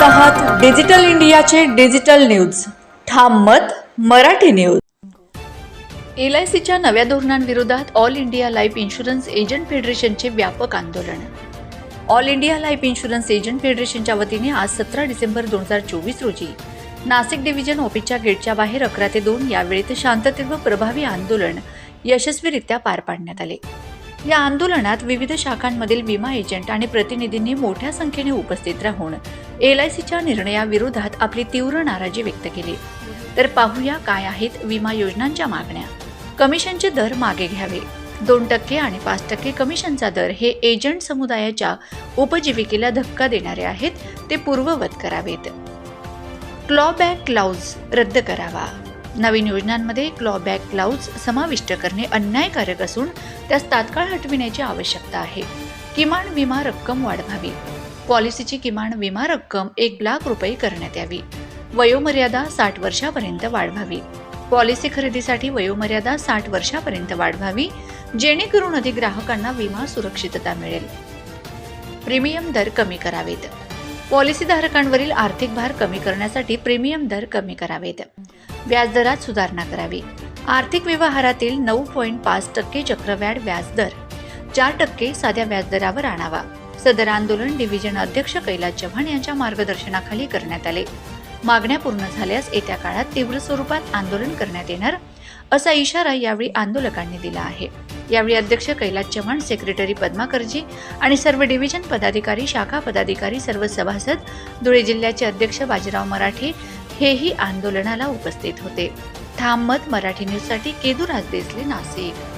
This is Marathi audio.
डिजिटल इंडियाचे डिजिटल न्यूज. ठाम मत मराठी न्यूज. एल आय सीच्या नव्या धोरणांविरोधात All India Life Insurance agent फेडरेशनचे व्यापक आंदोलन. All India Life Insurance agent फेडरेशनच्या वतीने आज सतरा डिसेंबर दोन हजार चोवीस रोजी नाशिक डिव्हिजन ऑफिसच्या गेटच्या बाहेर अकरा ते दोन यावेळी शांततेत व प्रभावी आंदोलन यशस्वीरित्या पार पाडण्यात आले. या आंदोलनात विविध शाखांमधील विमा एजंट आणि प्रतिनिधींनी मोठ्या संख्येने उपस्थित राहून एल आय सीच्या निर्णयाविरोधात आपली तीव्र नाराजी व्यक्त केली. तर पाहूया काय आहेत विमा योजनांच्या मागण्या. कमिशनचे दर मागे घ्यावे. दोन टक्के आणि पाच टक्के कमिशनचा दर हे एजंट समुदायाच्या उपजीविकेला धक्का देणारे आहेत ते पूर्ववत करावेत. क्लॉबॅक क्लाउज रद्द करावा. नवीन योजनांमध्ये क्लॉबॅक क्लाउज समाविष्ट करणे अन्यायकारक असून त्यास तात्काळ हटविण्याची आवश्यकता आहे. किमान विमा रक्कम वाढवावी. पॉलिसीची किमान विमा रक्कम एक लाख रुपये करण्यात यावी. वयोमर्यादा साठ वर्षापर्यंत वाढवावी. पॉलिसी खरेदीसाठी वयोमर्यादा साठ वर्षापर्यंत वाढवावी जेणेकरून अधिक ग्राहकांना विमा सुरक्षितता मिळेल. प्रीमियम दर कमी करावेत. पॉलिसीधारकांवरील आर्थिक भार कमी करण्यासाठी प्रीमियम दर कमी करावेत. व्याजदरात सुधारणा करावी. आर्थिक व्यवहारातील नऊ पॉईंट पाच टक्के चक्रव्याढ व्याजदर चार टक्के साध्या व्याजदरावर आणावा. सदर आंदोलन डिव्हिजन अध्यक्ष कैलास चव्हाण यांच्या मार्गदर्शनाखाली करण्यात आले. मागण्या पूर्ण झाल्यास येत्या काळात तीव्र स्वरूपात आंदोलन करण्यात येणार असा इशारा यावेळी आंदोलकांनी दिला आहे. यावेळी अध्यक्ष कैलास चव्हाण सेक्रेटरी पद्माकरजी आणि सर्व डिव्हिजन पदाधिकारी शाखा पदाधिकारी सर्व सभासद धुळे जिल्ह्याचे अध्यक्ष बाजीराव मराठे हेही आंदोलनाला उपस्थित होते. ठाम मत मराठी न्यूजसाठी केदुराज देसले नाशिक.